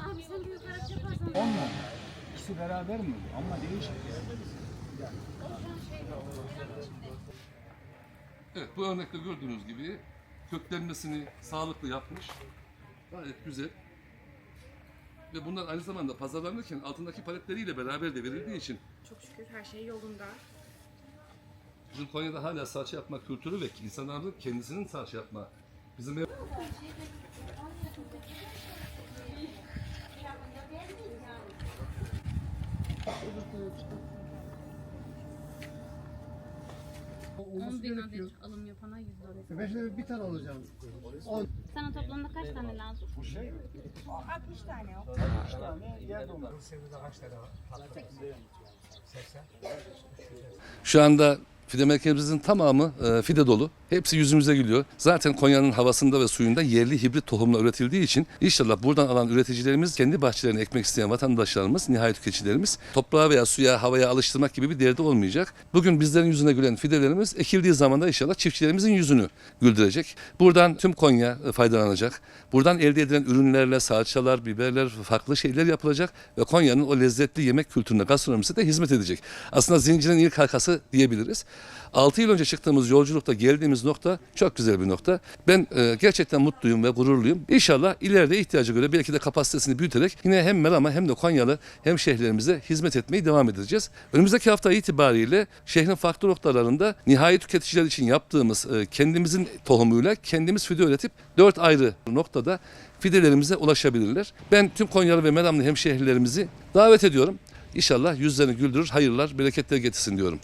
Abi sen büyük yaparsan Onunla. İkisi beraber mi? Ama değişik. Evet bu örnekte gördüğünüz gibi köklenmesini sağlıklı yapmış. Gayet güzel. Ve bunlar aynı zamanda pazarlanırken altındaki paletleriyle beraber de verildiği için Çok şükür her şey yolunda. bizim Konya'da hala salça yapma kültürü ve insanların kendisinin salça yapma. Bizim ev... on bin adet alım yapana 100 lira. Ben şimdi bir tane alacağım. 10 Sana toplamda kaç tane lazım? Şu anda fide merkezimizin tamamı e, fide dolu. Hepsi yüzümüze gülüyor. Zaten Konya'nın havasında ve suyunda yerli hibrit tohumla üretildiği için inşallah buradan alan üreticilerimiz kendi bahçelerine ekmek isteyen vatandaşlarımız, nihai tüketicilerimiz toprağa veya suya, havaya alıştırmak gibi bir derdi olmayacak. Bugün bizlerin yüzüne gülen fidelerimiz ekildiği zaman da inşallah çiftçilerimizin yüzünü güldürecek. Buradan tüm Konya e, faydalanacak. Buradan elde edilen ürünlerle salçalar, biberler, farklı şeyler yapılacak ve Konya'nın o lezzetli yemek kültürüne, gastronomisine de hizmet edecek. Aslında zincirin ilk halkası diyebiliriz. 6 yıl önce çıktığımız yolculukta geldiğimiz nokta çok güzel bir nokta. Ben e, gerçekten mutluyum ve gururluyum. İnşallah ileride ihtiyacı göre belki de kapasitesini büyüterek yine hem Melama hem de Konyalı hem şehirlerimize hizmet etmeyi devam edeceğiz. Önümüzdeki hafta itibariyle şehrin farklı noktalarında nihai tüketiciler için yaptığımız e, kendimizin tohumuyla kendimiz fide üretip dört ayrı noktada fidelerimize ulaşabilirler. Ben tüm Konyalı ve Meramlı hemşehrilerimizi davet ediyorum. İnşallah yüzlerini güldürür, hayırlar, bereketler getirsin diyorum.